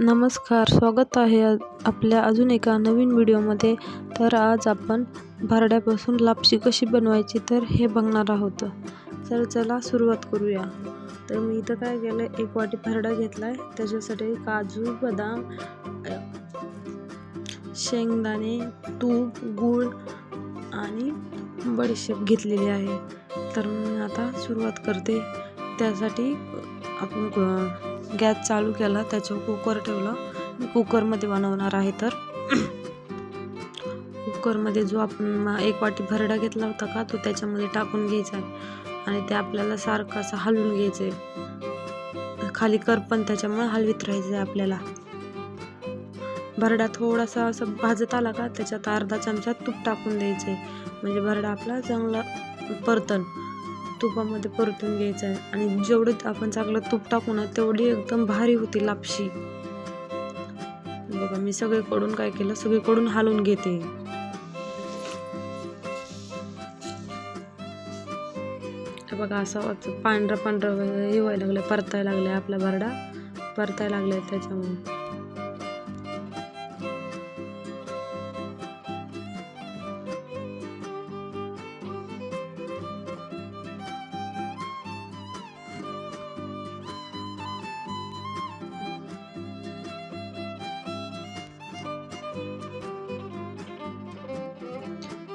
नमस्कार स्वागत आहे आपल्या अजून एका नवीन व्हिडिओमध्ये. तर आज आपण भरड्यापासून लापशी कशी बनवायची तर हे बघणार आहोत. तर चला सुरुवात करूया. तर मी इथं काय केलं एक वाटी भरडा घेतला आहे त्याच्यासाठी काजू बदाम शेंगदाणे तूप गूळ आणि बडीशेप घेतलेली आहे. तर मी आता सुरुवात करते. त्यासाठी आपण गॅस चालू केला त्याच्यावर कुकर ठेवला. मी कुकरमध्ये बनवणार आहे तर. कुकरमध्ये जो आपण मा- एक वाटी भरडा घेतला होता का तो त्याच्यामध्ये टाकून घ्यायचा आहे. आणि ते आपल्याला सारखं असं हलवून घ्यायचं आहे खाली करपण त्याच्यामुळे हलवीत राहायचं आहे आपल्याला. भरडा थोडासा असं भाजत आला का त्याच्यात अर्धा चमचा तूप टाकून द्यायचं आहे म्हणजे भरडा आपला चांगला परतन. तुपामध्ये परतून घ्यायचं आहे. आणि जेवढं आपण चांगलं तूप टाकू ना तेवढी एकदम भारी होती लापशी. बघा मी सगळीकडून काय केलं? सगळीकडून हालून घेते. बघा असं पांढरं पांढरं हे व्हायला लागलं परतायला लागलं आपला भरडा परतायला लागलाय त्याच्यामुळे.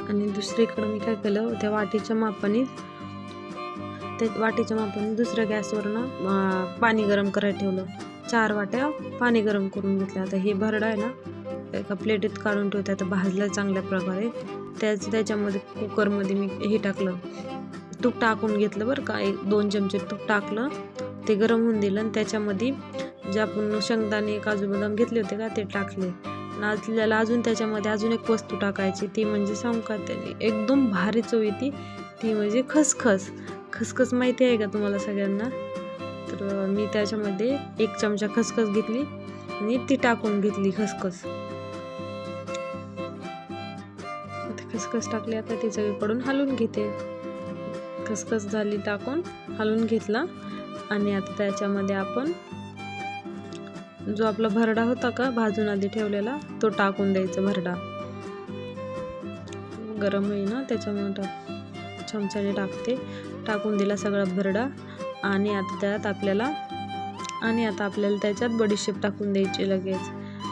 आणि दुसरीकडं मी काय केलं त्या वाटीच्या मापाने त्या वाटीच्या मापाने दुसऱ्या गॅसवरनं पाणी गरम करायला ठेवलं. चार वाट्या पाणी गरम करून घेतलं आता हे भरडं आहे ना एका प्लेटीत काढून ठेवते. आता भाजलं चांगल्या प्रकारे. त्याच त्याच्यामध्ये कुकरमध्ये मी हे टाकलं. तूप टाकून घेतलं बरं का. एक दोन चमचे तूप टाकलं. ते गरम होऊन दिलं आणि त्याच्यामध्ये जे आपण शेंगदाणे काजू बदाम घेतले होते का ते टाकले. आपल्याला अजून त्याच्यामध्ये अजून एक वस्तू टाकायची ती म्हणजे सांगू का त्याने एकदम भारी चव येते. ती म्हणजे खसखस. खसखस माहिती आहे का तुम्हाला सगळ्यांना? तर मी त्याच्यामध्ये एक चमचा खसखस घेतली आणि ती टाकून घेतली खसखस. खसखस टाकली आता ती सगळीकडून हलवून घेते. खसखस झाली टाकून हलवून घेतला आणि आता त्याच्यामध्ये आपण जो आपला भरडा होता का भाजून आधी ठेवलेला तो टाकून द्यायचा भरडा. गरम होईल ना त्याच्यामुळे टाक चमच्याने टाकते. टाकून दिला सगळा भरडा. आणि आता त्यात आपल्याला आणि आता आपल्याला त्याच्यात बडीशेप टाकून द्यायची लगेच.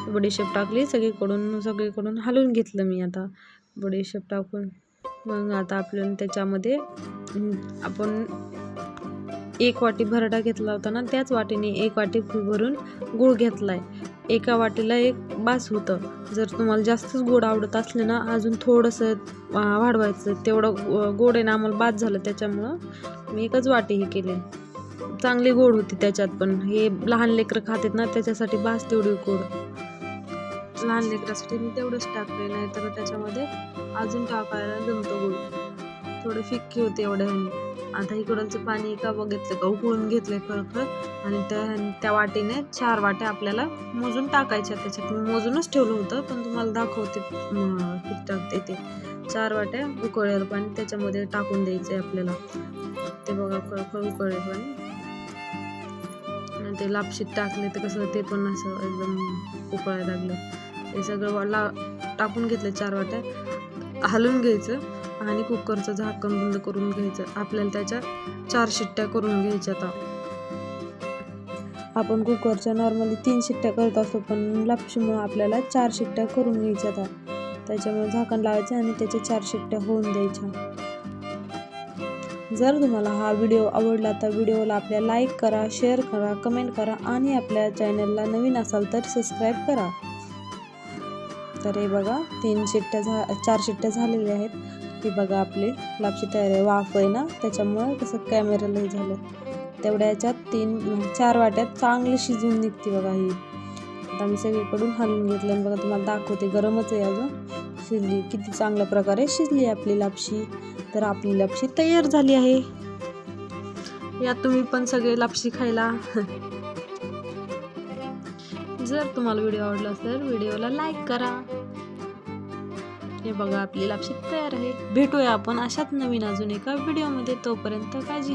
बडीशेप टाकली सगळीकडून सगळीकडून हलवून घेतलं मी आता. बडीशेप टाकून. मग आता आपल्याला त्याच्यामध्ये आपण एक वाटी भरडा घेतला होता ना त्याच वाटीने एक वाटी भरून गूळ घेतलाय. एका वाटीला एक बास होतं. जर तुम्हाला जास्तच गोड आवडत असले ना अजून थोडंसं वाढवायचं. तेवढं गोड आहे ना आम्हाला बाद झालं त्याच्यामुळं मी एकच वाटी हे केली. चांगली गोड होती त्याच्यात पण. हे लहान लेकरं खातात ना त्याच्यासाठी बास तेवढी गोड. लहान लेकरासाठी मी तेवढंच टाकले नाही तर त्याच्यामध्ये अजून टाकायला जमतो गोड. थोडं फिक्की होते एवढ्या आता इकडचं पाणी का बघितलं का उकळून घेतलंय खरं खरं आणि त्या त्या वाटीने चार वाट्या आपल्याला मोजून टाकायच्या. त्याच्यात मी मोजूनच ठेवलं होतं पण तुम्हाला दाखवते किती टाकते ते चार वाट्या उकळलेलं पाणी त्याच्यामध्ये टाकून द्यायचं आहे आपल्याला. ते बघा खळखळ उकळले पाणी. आणि ते लापशीत टाकले तर कसं ते पण असं एकदम उकळायला लागलं. हे सगळं ला टाकून घेतलं चार वाट्या. हलवून घ्यायचं. आणि कुकरचं झाकण बंद करून घ्यायचं. आपल्याला त्याच्या चार शिट्ट्या करून घ्यायच्या आता. आपण कुकरच्या नॉर्मली तीन शिट्ट्या करत असतो पण लापशीमुळे आपल्याला चार शिट्ट्या करून घ्यायच्या आता. त्याच्यामुळे झाकण लावायचं आणि त्याच्या चार शिट्ट्या होऊन द्यायच्या. जर तुम्हाला हा व्हिडिओ आवडला तर व्हिडिओला आपल्या लाईक करा शेअर करा कमेंट करा आणि आपल्या चॅनलला नवीन असाल तर सबस्क्राईब करा. तर हे बघा तीन शिट्ट्या झा चार शिट्ट्या झालेल्या आहेत. की बघा आपली. लापशी तयार आहे. वाफ आहे ना? त्याच्यामुळं कसं कॅमेरालाही झालं. तेवढ्या याच्यात तीन म्हणजे चार वाट्यात चांगली शिजून निघते बघा ही. आता मी सगळीकडून हलवून घेतलं आणि बघा तुम्हाला दाखवते. गरमच आहे अजून. शिजली. किती चांगल्या प्रकारे शिजली आपली लापशी. तर आपली लापशी तयार झाली आहे. या तुम्ही पण सगळे लापशी खायला. जर तुम्हाला व्हिडिओ आवडला असेल व्हिडिओला लाईक करा. हे बघा आपली लापशी तयार आहे. भेटूया आपण अशाच नवीन अजून एका व्हिडिओमध्ये तोपर्यंत काळजी